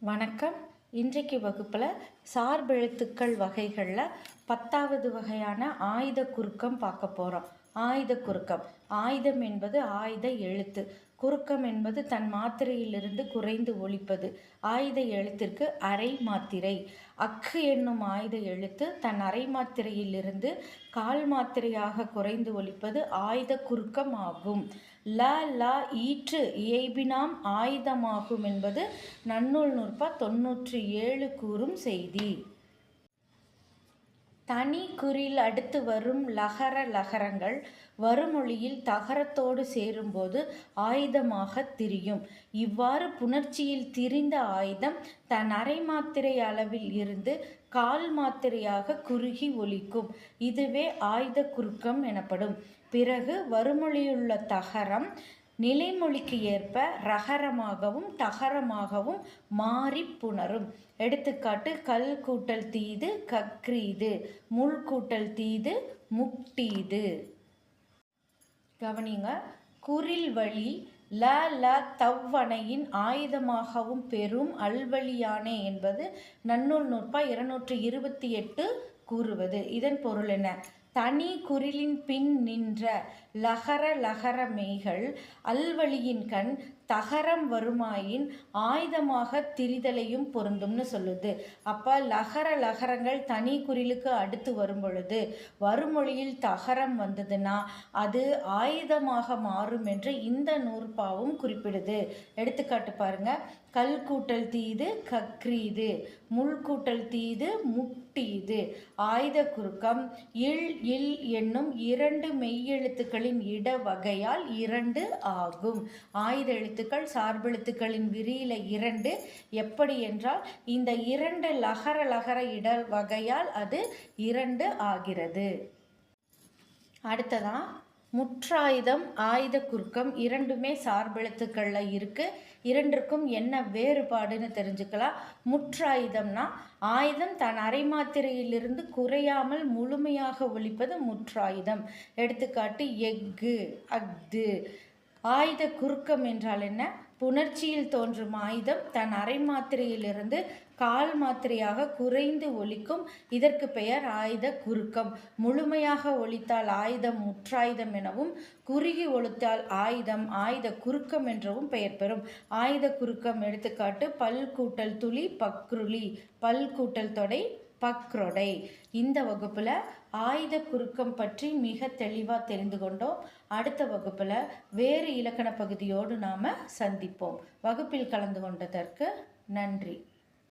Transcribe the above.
வணக்கம். இன்றைக்கு வகுப்பில் சார்பெழுத்துக்கள் வகைகளில் பத்தாவது வகையான ஆயுத குறுக்கம் பார்க்க போகிறோம் ஆயுத குறுக்கம். ஆயுதம் என்பது ஆயுத எழுத்து. குறுக்கம் என்பது தன் மாத்திரையிலிருந்து குறைந்து ஒழிப்பது. ஆயுத எழுத்திற்கு அரை மாத்திரை. அக்கு என்னும் ஆயுத எழுத்து தன் அரை மாத்திரையிலிருந்து கால் மாத்திரையாக குறைந்து ஒழிப்பது ஆயுத குறுக்கம் ஆகும். ல ல ஈற்று இயைபினாம் ஆயுதமாகும் என்பது நன்னூல் நூற்பா தொன்னூற்றி ஏழு கூறும் செய்தி. தனி குறில் அடுத்து வரும் லகர லகரங்கள் வருமொழியில் தகரத்தோடு சேரும்போது ஆயுதமாக திரியும். இவ்வாறு புணர்ச்சியில் திரிந்த ஆயுதம் தன் அரை மாத்திரை அளவில் இருந்து கால் மாத்திரையாக குறுகி ஒலிக்கும். இதுவே ஆயுத குறுக்கம் எனப்படும். பிறகு வருமொழியுள்ள தகரம் நிலைமொழிக்கு ஏற்ப ரகரமாகவும் தகரமாகவும் மாறி புணரும். எடுத்துக்காட்டு கல் கூட்டல் தீது கக்ரீது. முள் கூட்டல் தீது முக்டீது கவனிங்க குரில் வழி ல ல தவ்வணையின் ஆயுதமாகவும் பெறும் அல்வழியானே என்பது நன்னூல் நூற்பா இருநூற்றி இருபத்தி எட்டு கூறுவது. இதன் பொருள் என்ன? தனி குரிலின் பின் நின்ற லகர லகர மெய்கள் அல்வழியின் கண் தகரம் வருமாயின் ஆயுதமாக திரிதலையும் பொருந்தும்னு சொல்லுது. அப்போ லகர லகரங்கள் தனி குறிலுக்கு அடுத்து வரும் பொழுது வருமொழியில் தகரம் வந்ததுன்னா அது ஆயுதமாக மாறும் என்று இந்த நூற்பாவும் குறிப்பிடுது. எடுத்துக்காட்டு பாருங்க. கல் கூட்டல் தீது கக்ரீது முள் கூட்டல் தீது முட்டீது ஆயுத குறுக்கம் இல் இல் என்னும் இரண்டு மெய்யெழுத்துக்களின் இட வகையால் இரண்டு ஆகும். ஆயுத எழுத்துக்கள் சார்பெழுத்துக்களின் விரியில இரண்டு. எப்படி என்றால் இந்த இரண்டு லகர லகர இட வகையால் அது இரண்டு ஆகிறது. அடுத்ததான் முற்றாயுதம் ஆயுத குறுக்கம் இரண்டுமே சார்பெழுத்துக்களில் இருக்குது இரண்டிற்கும் என்ன வேறுபாடுன்னு தெரிஞ்சுக்கலாம். முற்றாயுதம்னா ஆயுதம் தன் அரை மாத்திரையிலிருந்து குறையாமல் முழுமையாக ஒழிப்பது முற்றாயுதம். எடுத்துக்காட்டு எஃகு அஃது. ஆயுத குறுக்கம் என்றால் என்ன? புணர்ச்சியில் தோன்றும் ஆயுதம் தன் அரை மாத்திரையிலிருந்து கால் மாத்திரையாக குறைந்து ஒலிக்கும். இதற்கு பெயர் ஆயுத குறுக்கம். முழுமையாக ஒழித்தால் ஆயுதம் முற்றாயுதம் எனவும் குறுகி ஒழித்தால் ஆயுதம் ஆயுத குறுக்கம் என்றவும் பெயர் பெறும். ஆயுத குறுக்கம் எடுத்துக்காட்டு பல் கூட்டல் துளி பக்ருளி. பல் கூட்டல் தொடை பக்ரொடை. இந்த வகுப்பில் ஆயுத குறுக்கம் பற்றி மிக தெளிவாக தெரிந்து கொண்டோம். அடுத்த வகுப்பில் வேறு இலக்கண பகுதியோடு நாம் சந்திப்போம். வகுப்பில் கலந்து கொண்டதற்கு நன்றி.